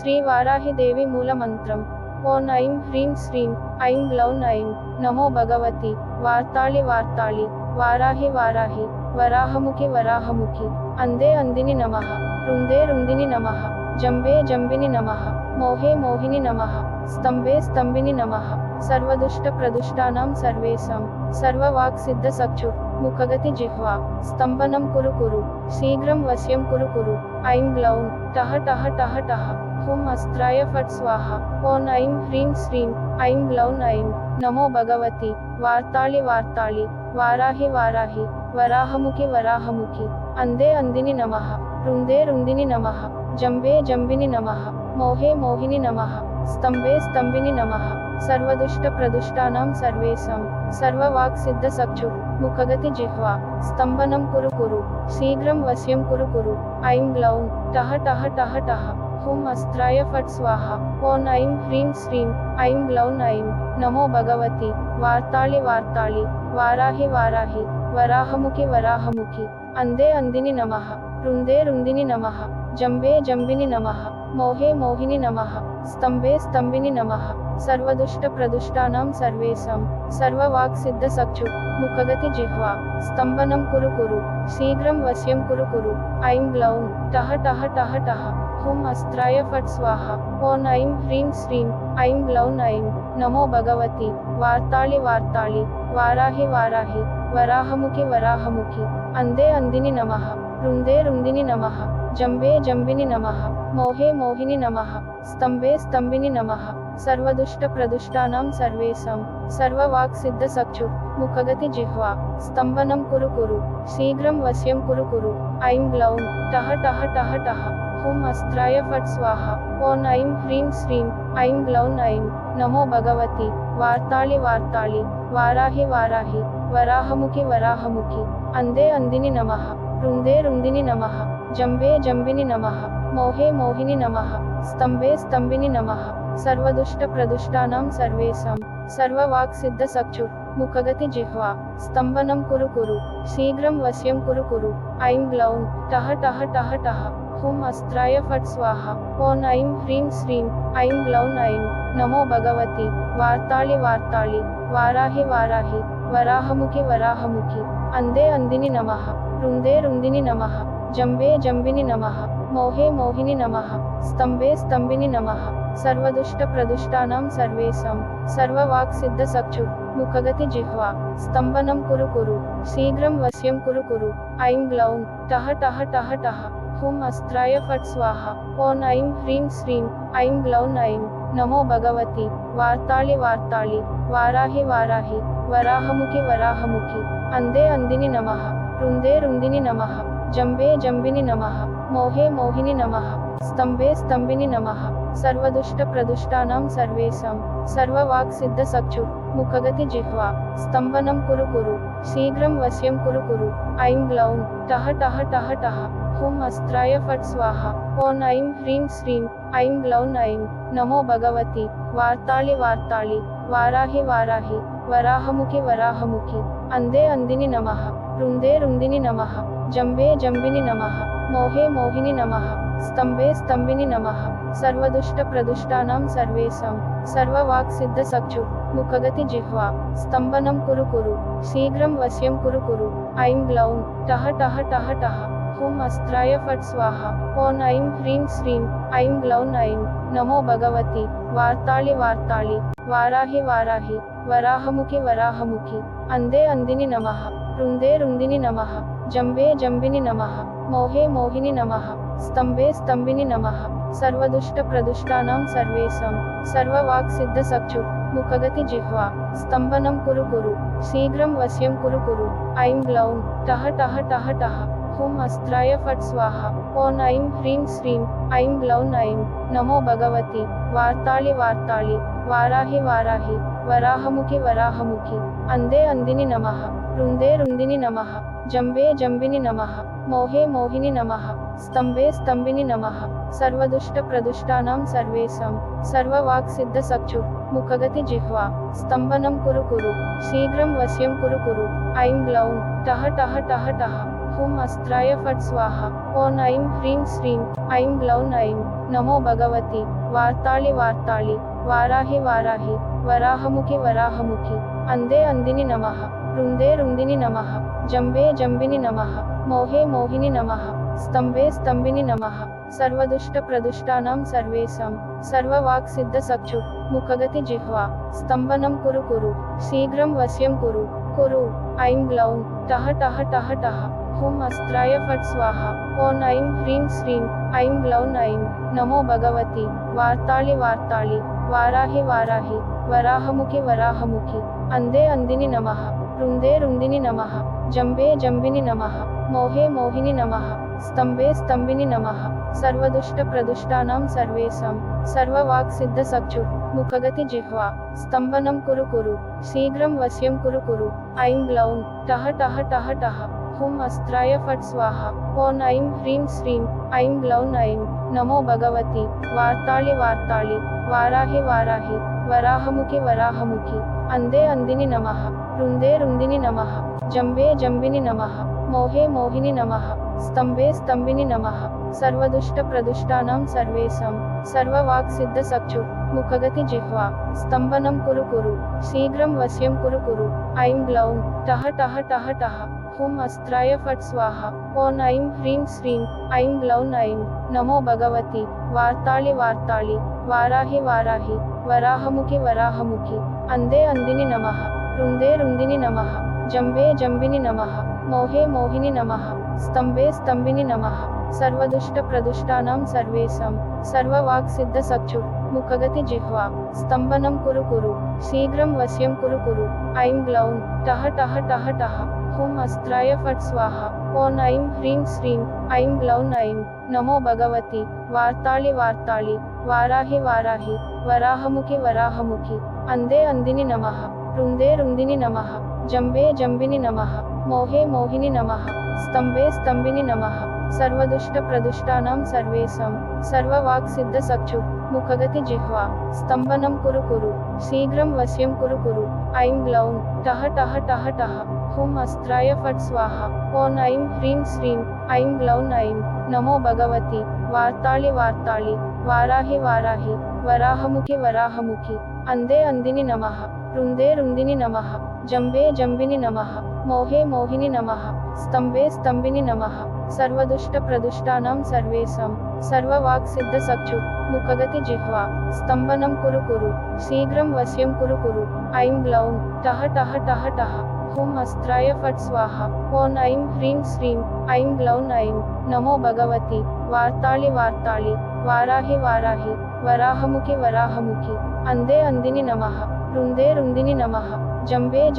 శ్రీ వారాహిదేవి మూలమంత్రం ఓం ఐం హ్రీం శ్రీం ఐం గ్లౌం ఐం. నమో భగవతి. వార్తాళి వార్తాళి. వారాహి వారాహి. వరాహముఖి వరాహముఖి. అందే అందిని నమ. రుందే రుందిని నమ. జంబే జంబిని నమ. మోహే మోహిని నమ. స్తంభే స్తంభిని నమ. సర్వదుష్ట ప్రదుష్టానాం సర్వేషాం. సర్వవాక్ సిద్ధ సక్షు ముఖగతి జిహ్వా. స్తంభనం కురు కురు. శీఘ్రం వశ్యం కురు కురు. ఐం గ్లౌం టహ టహ టహ టహ. ஹும் அஸ்திராய ஃபட் ஸ்வாஹா ஓன் ஐம் ஹ்ரீம் ஸ்ரீம் ஐம் லௌன் ஐம் नमो भगवती वार्ताली वार्ताली वाराहि वाराहि वराहमुखि वराहमुखि अंधे अंधिनि नमः रुंधे रुंधिनि नमः जम्बे जम्बिनि नमः मोहे मोहिनि नमः स्तंभे स्तंभिनि नमः सर्वदुष्ट प्रदुष्टानां सर्वेषां सर्ववाक्सिद्धसक्षु मुखगति जिह्वा स्तंभनं कुरु कुरु शीघ्रं वश्यं कुरु कुरु ऐं ग्लौं टः टः टः टः हुम अस्त्राय फट् स्वाहा। ओं ऐं ह्रीं श्रीं, ऐं ग्लौं ऐं नमो भगवती। वार्ताळि वार्ताळि। वाराहि वाराहि। वराहमुखि वराहमुखि। अंदे अंदिनि नमः। रुंदे रुंदिनि नमः। जम्बे जम्बिनि नमः। मोहे मोहिनि नमः। स्तंभे स्तंभिनि नमः। सर्वदुष्टप्रदुष्टानां सर्वेषां। सर्ववाक्सिद्धसक्षु मुखगति जिह्वा। स्तम्भनं कुरु कुरु। शीघ्रं वश्यं कुरु कुरु। ऐं ग्लौं। टः टः टः टः। ஹும் அஸ்திராய ஃபட் ஸ்வாஹா ஓன் ஐம் ஹ்ரீம் ஸ்ரீம் ஐம் லௌன் ஐம் நமோ பகவதி வார்த்தாளி வார்த்தாளி வாராஹி வாராஹி வராஹமுகி வராஹமுகி அந்தே அந்தினி நமஹ ருந்தே ருந்தினி நமஹ जम्बे जम्बिनि नमः। मोहे, मोहिनी नमः। स्तम्भे, स्तम्भिनि नमः। सर्वदुष्टप्रदुष्टानां सर्वेषां। सर्ववाक्सिद्धसक्षु मुखगति जिह्वा। स्तम्भनं कुरु कुरु। शीघ्रं वश्यं कुरु कुरु। ऐं ग्लौं टः टः टः टः। ओम अस्त्राय फट स्वाहा ओं ऐं ह्रीं श्रीं ऐं ग्लौं ऐं नमो भगवती। वार्ताली वार्ताली वाराहि वाराहि। वराहमुखि वराहमुखि। अंदे अंदिनि नमः। रुंदे रुंदिनि नमः। जंबे जंबिनि नमः। मोहे मोहिनि नमः। स्तंभे स्तंभिनि नमः। सर्वदुष्ट प्रदुष्टानां सर्वेषां। सर्ववाक् सिद्ध सक्षु मुखगति जिह्वा। स्तंभनम कुरु कुरु। शीघ्रम वश्यम कुरु कुरु। ऐं ग्लौं। टः टः टः टः। ஹும் அஸ்திராய ஃபட் ஸ்வாஹா ஓன் ஐம் ஹ்ரீம் ஸ்ரீம் ஐம் லௌன் ஐம் நமோ பகவதி வார்த்தாளி வார்த்தாளி வாராஹி வாராஹி வராஹமுகி வராஹமுகி அந்தே அந்தினி நமஹ ருந்தே ருந்தினி நமஹ जम्बे जम्बिनि नमः मोहे मोहिनि नमः स्तम्भे स्तम्भिनि नमः सर्वदुष्टप्रदुष्टानां सर्वेषां सर्ववाक्सिद्धसक्षु मुखगति जिह्वा स्तम्भनं कुरु कुरु शीघ्रं वश्यं कुरु कुरु ऐं ग्लौं टः टः टः टः हुम अस्त्राय फट् स्वाहा ओं ऐं ह्रीं श्रीं ऐं ग्लौं ऐं नमो भगवती वार्ताळि वार्ताळि वाराहि वाराहि वराहमुखि वराहमुखि अंधे अंदिनि नमः रुंधे रुंदिनि नमः जंबे जंबिनि नमः मोहे मोहिनि नमः स्तंभे स्तंभिनि नमः सर्वदुष्टप्रदुष्टानां सर्वेषां सर्ववाक्सिद्धसक्षु मुखगति जिह्वा स्तम्भनं कुरु कुरु शीघ्रं वश्यं कुरु कुरु ऐं ग्लौं टः टः टः टः ஹும் அஸ்திராய ஃபட் ஸ்வாஹா ஓன் ஐம் ஹ்ரீம் ஸ்ரீம் ஐம் க்ளௌன் ஐம் नमो भगवती वार्ताली वार्ताली वाराहि वाराहि वराहमुखि वराहमुखि अंधे अंधिनि नमः रुंधे रुंधिनि नमः जम्बे जम्बिनि नमः मोहे मोहिनि नमः स्तंभे स्तंभिनि नमः सर्वदुष्ट प्रदुष्टानां सर्वेषां सर्ववाक्सिद्धसक्षु मुखगति जिह्वा स्तंभनं कुरु कुरु शीघ्रं वश्यं कुरु कुरु ऐं ग्लौं टः टः टः टः ओम अस्त्राय फट् स्वाहा। ओं ऐं ह्रीं श्रीं, ऐं ग्लौं ऐं नमो भगवति। वार्ताळि वार्ताळि। वाराहि वाराहि। वराहमुखि वराहमुखि। अंदे अंदिनि नमः। रुन्दे रुन्दिनि नमः। जम्बे जम्बिनि नमः। मोहे, मोहिनी नमः। स्तंभे स्तंभिनि नमः। सर्वदुष्टप्रदुष्टानां सर्वेषां। सर्ववाक्सिद्धसक्षु मुखगति, जिह्वा। स्तंभनं कुरु कुरु। शीघ्रं वश्यं कुरु कुरु। ऐं ग्लौं। टः टः टः टः हुम अस्त्राय फट स्वाहा ओं ऐं ह्रीं श्रीं ऐं ग्लौं ऐं नमो भगवती वार्ताळि वार्ताळि वाराहि वाराहि वराहमुखि वराहमुखि अंदे अंदिनि नमः रुंदे रुंदिनि नमः जंबे जंबिनि नमः मोहे मोहिनी नमः स्तंभे स्तंभिनि नमः सर्वदुष्ट प्रदुष्टानां सर्वेषां सर्ववाक्सिद्ध सक्षु मुखगति जिह्वा स्तंभनं कुरु कुरु शीघ्रं वश्यं कुरु कुरु ऐं ग्लौं टः टः टः टः ஹும் அஸ்திராய ஃபட் ஸ்வாஹா ஓன் ஐம் ஹ்ரீம் ஸ்ரீம் ஐம் க்ளௌன் ஐம் नमो भगवती वार्ताली वार्ताली वाराहि वाराहि वराहमुखि वराहमुखि अंधे अंधिनि नमः रुंधे रुंधिनि नमः जम्बे जम्बिनि नमः मोहे मोहिनि नमः स्तंभे स्तंभिनि नमः सर्वदुष्ट सर्वेषां सर्ववाक्सिद्धसक्षु मुखगति जिह्वा स्तंभनं कुरु कुरु शीघ्रं वश्यं कुरु कुरु ऐं ग्लौं टः टः टः टः हुम् अस्त्राय फट् स्वाहा ॐ ऐं ह्रीं श्रीं ऐं ग्लौं ऐं नमो भगवति वार्ताळि वार्ताळि वाराहि वाराहि वराहमुखि वराहमुखि अन्धे अन्दिनि नमः रुन्दे रुन्दिनि नमः जम्बे जम्बिनि नमः मोहे मोहिनि नमः स्तम्भे स्तम्भिनि नमः सर्वदुष्टप्रदुष्टानां सर्वेषां सर्ववाक्सिद्धसक्षु मुखगति जिह्वा स्तम्भनं कुरु कुरु शीघ्रं वश्यं कुरु कुरु ऐं ग्लौं टः टः टः टः हुम् अस्त्राय फट् स्वाहा ॐ ऐं ह्रीं श्रीं ऐं ग्लौं ऐं नमो भगवति वार्ताळि वार्ताळि वाराहि वाराहि वराहमुखि वराहमुखि अन्धे अन्दिनि नमः रुन्दे रुन्दिनि नमः जम्बे जम्बिनि नमः मोहे मोहिनि नमः स्तम्भे स्तम्भिनि नमः सर्वदुष्टप्रदुष्टानां सर्वेषां सर्ववाक्सिद्धसक्षु मुखगति जिह्वा स्तम्भनं कुरु कुरु शीघ्रं वश्यं कुरु कुरु ऐं ग्लौं टः टः टः टः हुम् अस्त्राय फट् स्वाहा ॐ ऐं ह्रीं श्रीं ऐं ग्लौं ऐं नमो भगवती वार्ताळि वार्ताळि वाराहि वाराहि वराहमुखि वराहमुखि अन्धे अन्दिनि नमः रुन्दे रुन्दिनि नमः जम्बे जम्बिनि नमः मोहे मोहिनि नमः स्तम्भे स्तम्भिनि नमः सर्वदुष्टप्रदुष्टानां सर्वेषां सर्ववाक्सिद्धसक्षु मुखगति जिह्वा स्तम्भनं कुरु कुरु शीघ्रं वश्यं कुरु कुरु ऐं ग्लौं टः टः टः टः हुम् अस्त्राय फट स्वाहा ॐ ऐं ह्रीं श्रीं ऐं ग्लौं ऐं नमो भगवती वार्ताळि वार्ताळि वाराहि वाराहि वराहमुखि वराहमुखि अन्धे अन्दिनि नमः रुन्दे रुन्दिनि नमः जम्बे जम्बिनि नमः मोहे मोहिनि नमः स्तम्भे स्तम्भिनि नमः सर्वदुष्टप्रदुष्टानां सर्वेषां सर्ववाक्सिद्धसक्षु मुखगति जिह्वा स्तम्भनं कुरु कुरु शीघ्रं वश्यं कुरु कुरु ऐं ग्लौं टः टः टः टः हुम् अस्त्राय फट् स्वाहा ॐ ऐं ह्रीं श्रीं ऐं ग्लौं ऐं नमो भगवति वार्ताळि वार्ताळि वाराहि वाराहि वराहमुखि वराहमुखि अन्धे अन्दिनि नमः रुन्दे रुन्दिनि नमः जम्बे जम्बिनि नमः मोहे मोहिनि नमः स्तम्भे स्तम्भिनि नमः सर्वदुष्टप्रदुष्टानां सर्वेषां सर्ववाक्सिद्धसक्षु मुखगति जिह्वा स्तम्भनं कुरु कुरु शीघ्रं वश्यं कुरु कुरु ऐं ग्लौं टः टः टः टः हुम् अस्त्राय फट् स्वाहा ॐ ऐं ह्रीं श्रीं ऐं ग्लौं ऐं नमो भगवति वार्ताळि वार्ताळि वाराहि वाराहि वराहमुखि वराहमुखि अन्धे अन्दिनि नमः रुन्दे रुन्दिनि नमः जम्बे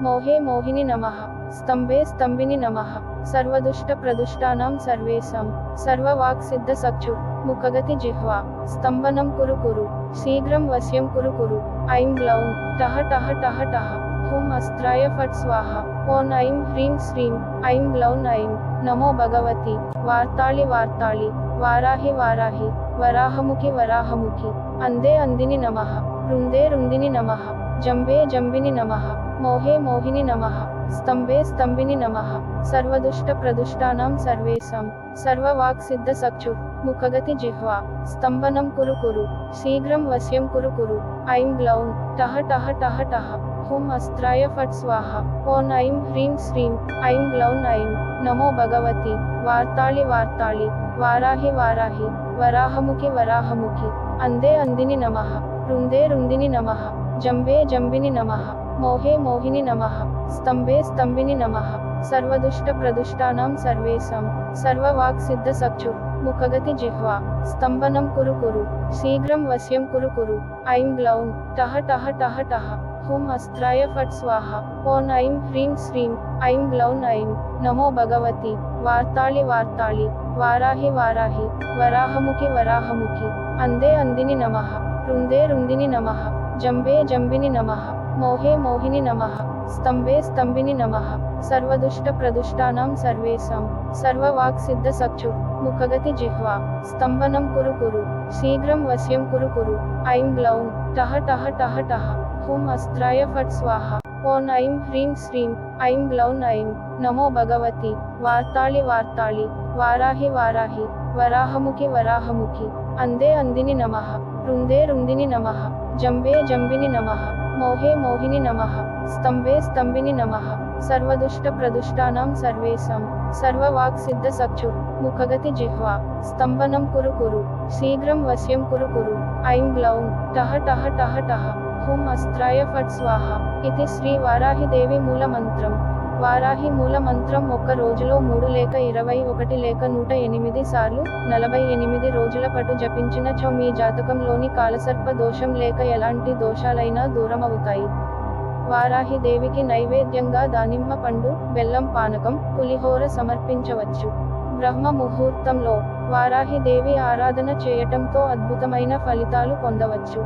जम्बिनि नमः मोहे मोहिनि नमः स्तम्भे स्तम्भिनि नमः सर्वदुष्टप्रदुष्टानां सर्वेषां सर्ववाक्सिद्धसक्षु मुखगति जिह्वा स्तम्भनं कुरु कुरु शीघ्रं वश्यं कुरु कुरु ऐं ग्लौं टः टः टः टः हुम् अस्त्राय फट् स्वाहा ॐ ऐं ह्रीं श्रीं ऐं ग्लौं ऐं नमो भगवति वार्ताळि वार्ताळि वाराहि वाराहि वराहमुखि वराहमुखि अन्धे अन्दिनि नमः रुन्दे रुन्दिनि नमः जम्बे जम्बिनि नमः मोहे मोहिनि नमः। स्तम्भे स्तम्भिनि नमः। सर्वदुष्टप्रदुष्टानां सर्वेषां सर्ववाक्सिद्धसक्षु मुखगति जिह्वा। स्तम्भनं कुरु कुरु। शीघ्रं वश्यं कुरु कुरु। ऐं ग्लौं। टः टः टः टः। हुम् अस्त्राय फट् स्वाहा। ॐ ऐं ह्रीं श्रीं। ऐं ग्लौं ऐं। नमो भगवति। वार्ताळि वार्ताळि वाराहि वाराहि। वराहमुखि वराहमुखि। अन्धे अन्दिनि नमः। रुन्दे रुन्दिनि नमः। जम्बे जम्बिनि नमः। मोहे मोहिनि नमः। स्तम्भे स्तम्भिनि नमः। सर्वदुष्टप्रदुष्टानां सर्वेषां सर्ववाक्सिद्धसक्षु मुखगति जिह्वा। स्तम्भनं कुरु कुरु। शीघ्रं वश्यं कुरु कुरु। ऐं ग्लौं टः टः टः टः हुम् अस्त्राय फट् स्वाहा। ॐ ऐं ह्रीं श्रीं। ऐं ग्लौं ऐं। नमो भगवति। वार्ताळि वार्ताळि वाराहि वाराहि। वराहमुखि वराहमुखि। अन्धे अन्दिनि नमः। रुन्दे रुन्दिनि नमः। जम्बे जम्बिनि नमः। మోహే మోహిని నమ. స్తంభే స్తంభిని నమ. సర్వదుష్ట ప్రదుష్టానం సర్వేశం సర్వవాక్ సిద్ధ సక్షు. ముఖగతి జిహ్వా. స్తంభనం కురు కురు. శీఘ్రం వశ్యం కురు కురు. ఐం గ్లౌం. టహ టహ టహ టహ హుం అస్త్రాయ ఫట్ స్వాహ. ఓం ఐం హ్రీం శ్రీం. ఐం గ్లౌం ఐం. నమో భగవతి. వార్తాళి వార్తాళి. వారాహి వారాహి. వరాహముఖి వరాహముఖి. అందే అందిని నమ. రుందే రుందిని నమ. జంబే జంబిని నమ. मोहे मोहिनि नमः। स्तम्भे स्तम्भिनि नमः। सर्वदुष्टप्रदुष्टानां सर्वेषां सर्ववाक्सिद्धसक्षुः मुखगतिजिह्वा स्तम्भनं कुरु कुरु। शीघ्रं वश्यं कुरु कुरु। ऐं ग्लौं। टः टः टः टः हुं अस्त्राय फट् स्वाहा। इति श्रीवाराहिदेवी मूलमन्त्रम्। వారాహి మూల మంత్రం ఒక్క రోజులో మూడు లేక ఇరవై ఒకటి లేక నూట ఎనిమిది సార్లు నలభై ఎనిమిది రోజుల పాటు జపించిన చో మీ జాతకంలోని కాలసర్ప దోషం లేక ఎలాంటి దోషాలైనా దూరమవుతాయి. వారాహి దేవికి నైవేద్యంగా దానిమ్మ పండు బెల్లం పానకం పులిహోర సమర్పించవచ్చు. బ్రహ్మ ముహూర్తంలో వారాహి దేవి ఆరాధన చేయటంతో అద్భుతమైన ఫలితాలు పొందవచ్చు.